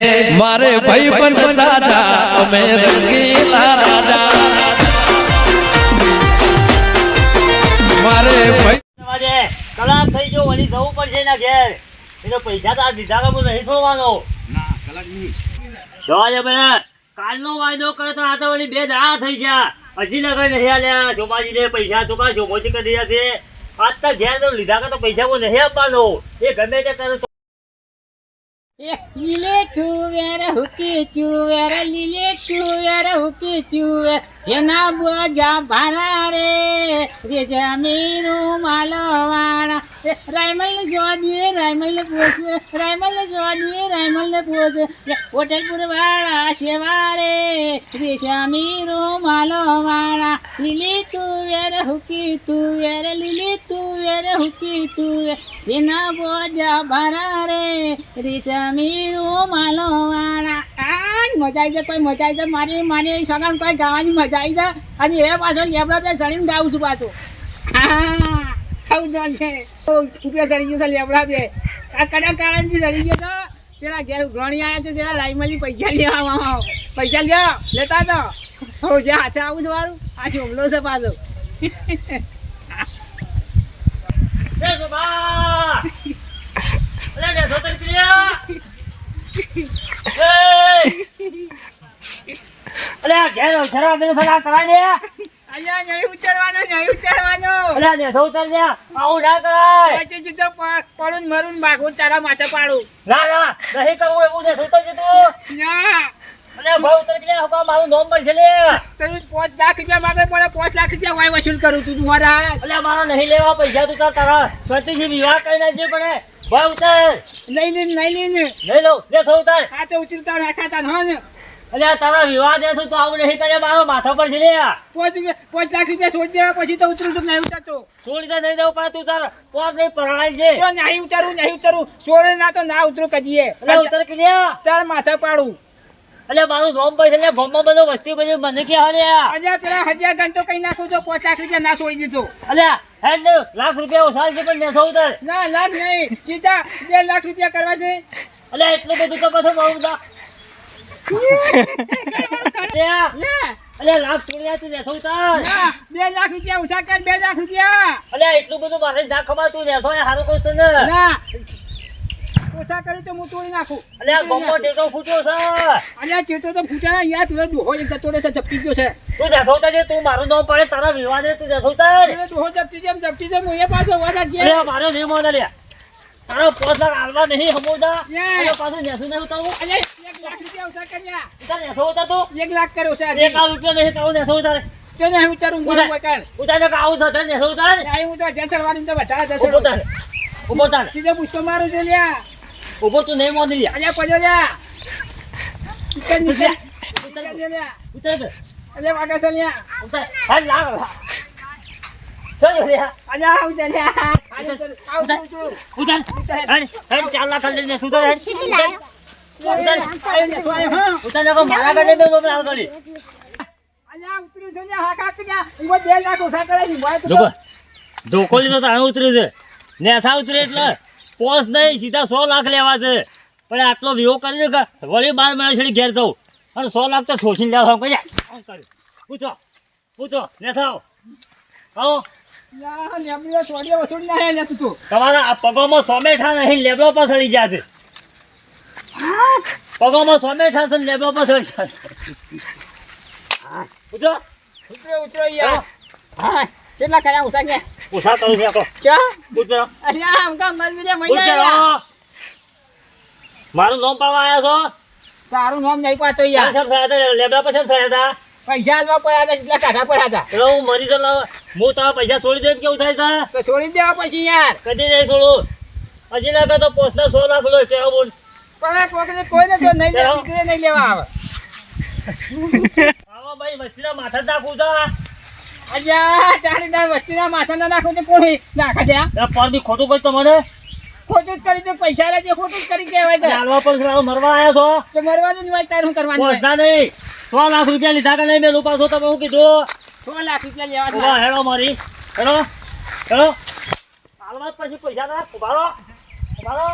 મારે ભાઈ પણ દાદા અમે રંગીલા રાજા. મારે ભાઈ કલાક થઈ ગયો વળી જવું પડશે એના ઘેર. એટલે પૈસા તો આ દીધા કે નહીં છોડવાનો. જોવા દે બેટા કાલનો વાયદો કરે તો આ તો વળી બે દાડા થઈ ગયા. હજી લગાઈ નહીં આલ્યા શોભાજીને પૈસા ચૂકા શોભોજી કરી દીધા છે. આજ તો ઘેર લીધા કે તો પૈસા કોઈ નહીં આપવાનો. એ ગમે તે કરે તો લીલે ચુવેર હુકી ચુવેર લીલે ચુવેર હુકી ચુવેર. જેના બોજા ભારા રે રે જમીરું માલો જોવા દઈએ, રાયમલને પૂછે, રાયમલને જોવા દઈએ, રાયમલને પૂછે હોટેલ વાળા શેવારે રે જમીરું માલો વાળા લીલી તુવેર હુકી તુવેર, લીલી તુવેર હુકી તુવેર, તેના બોજા ભરા રે રે જમીરું માલો વાળા મજા આવી જાય, કોઈ મજા આવી જાય, મારી મારી સગન કોઈ ગાવાની મજા આવી જાય. અને એ પાછો લેબડા બે ચડીને ગાઉં છું પાછું. હા. ખાવું ચાલશે ઉપરે સડી ગયો છે લેબડા બે. આ કડા કારણથી સડી ગયો તો પેલા ઘેર ઘણી આવ્યા છે, પેલા લાઈમાંથી પૈસા લેવા પૈસા લેવા લેતા તો. હું, જે હાથે આવું છે મારું, આ હુમલો છે પાછો. અરે ને ઘેર મને ફરા કરાય દે અહીંયા નહીં ઉતરવાનો નહીં ઉતરવાનો અરે ને સોતર દે આવું ના કરાય. પછી પ- પડું મરું તારા માથે પાડું. ના ના નહીં કરવું એવું ને સોતર છે તું? ના. અરે ભાવ ઉતર કે હકા મારું નોમ પર છે લે. તું પાંચ લાખ રૂપિયા માગે પડે પાંચ લાખ રૂપિયા વાય વસૂલ કરું તું મારા અલે મારો નહીં લેવા પૈસા તું તાર સ્વતીજી વિવાહ કરી નાખજે પણ ભાવ ઉતર. નહીં નહીં નહીં નહીં નહીં. લઈ લઉં. સૌ સૌતર આ તો ઉતરતા રાખાતા ને. અલે આ તારા વિવાહ દે તો આવું નહીં કરે મારો માથા પર છે લે પાંચ પાંચ લાખ રૂપિયા સોચ દેવા પછી તો ઉતરું છું નહીં ઉતરતો. સોળ દે નહીં દઉં પણ તું તાર? પોત નહીં પરણાઈ છે. તો નહીં ઉતરું નહીં ઉતરું. છોડે ના તો ના ઉતરું કજીએ. ઉતર કે લે તાર માથા પાડું. અલે મારું નોમ પૈસા લે ગોમમાં બધો વસ્તી બધી મને કે હાલે આજે પેલા હજાર ગણ તો કઈ નાખું તો પાંચ લાખ રૂપિયા ના છોડી દીધો. અલે હેડ લાખ રૂપિયા ઓછા છે પણ ને ઉતર. ના લાખ નહીં. સીધા બે લાખ રૂપિયા કરવા છે. અલે એટલું બધું તો પછી બહુ અલે ના લાખ ને બે લાખ રૂપિયા ઓછા કર બે લાખ રૂપિયા અલે એટલું બધું મારે ના ખબર તું ને તો હારું કોઈ ના કરી તો હું તોડી નાખું અલે ગોમો ટેટો ફૂટ્યો છે અલ્યા ચેતો તો પૂછા યાર તું દોહો એક જતો ગયો છે તું દેખવતા છે તું મારું નામ પડે તારા વિવાદે તું દેખવતા તું દોહો ઝપટી જેમ ઝપટી જેમ એ પાછો વાદા ગયા મારો નહીં મોને લે તારો પોસ લાખ આલવા નહીં સમોદા. અલે પાછું નેસું નહીં ઉતાવું અલ્યા એક લાખ રૂપિયા ઓછા કર્યા. ઉતાર નેસો ઉતાર તું. એક લાખ કર્યો છે એક આ રૂપિયા નહીં કહું નેસો ઉતાર તો નહીં ઉતારું ઉતાર. બોલું કર ઉતાર ને આવું થતા નેસો ઉતાર અહીં હું તો જસડવાની તો વધારે ઊભો જસડ તાર ઊભો તાર સીધો પૂછતો મારું છે લ્યા. ઊભો તું નહીં મોની લે અલ્યા પડ્યો લ્યા. ઉતર નીચે ઉતાર. ઉતર લ્યા. ઉતાર. અલ્યા વાગે છે લ્યા. ઉતાર. હાલ લાગ ચાલ લે અલ્યા આવું છે લ્યા. ઉતાર હેડ ચાર લાખ લઈને હેડ ને, ને મારા બે ઉતર્યું છે ધોકો લીધો તાણે ઉતર્યું નેસા ઉતરે એટલે પોસ નહીં સીધા સો લાખ લેવા છે. પણ આટલો વિવો કરી દે વળી બાર મહિના છેડી ઘેર જવું અને સો લાખ તો શોષી લેવા કહી પૂછો પૂછો થાવ આવો. તું તો. તમારા આ પગોમાં સોમેઠા નહીં લેબડો પર સડી છે. પગોમાં સોમેઠા છે પર સડી છે. પૂછો ઉતરો, ઉતરો યાર. હા, કેટલા કર્યા ઓછા ગયા? પૂછા કરું છે અલ્યા, પૂછો આવ્યા. મારું નામ પાડવા આવ્યા છો? તારું નામ નહીં ક્યાં યાર. થયા હતા લેબડા પર થયા હતા? પૈસા આલવા પડ્યા હતા એટલા કાઢા પડ્યા હતા? એટલે હું મરી તો હું તારા પૈસા છોડી દે કેવું થાય છે તો છોડી દેવા પછી યાર. કદી નહીં છોડું. હજી ના તો પોસ્ટના સો લાખ લો કે બોલ. પણ કોકને કોઈને જો નહીં લેવા નીકળે નહીં લેવા આવે. આવો ભાઈ મસ્તીના માથા નાખું છે અલ્યા ચાલી દાર વચ્ચેના માથા ના નાખો તો કોણ નાખા એટલે પર બી ખોટું કોઈ તમારે? ખોટું જ કરી તો પૈસા લેજે ખોટું જ કરી કહેવાય તો. હાલવા પર મરવા આવ્યા છો? તો મરવાનું જ હોય તારે કરવાનું હોય? નહીં. સો લાખ રૂપિયા લીધા કે નહીં મેં છો તમે હું કીધું? છ લાખ રૂપિયા લેવા ઊભા હેડો મારી. હેડો હેડો હાલવા પછી પૈસા ના ઉભારો ઉભારો.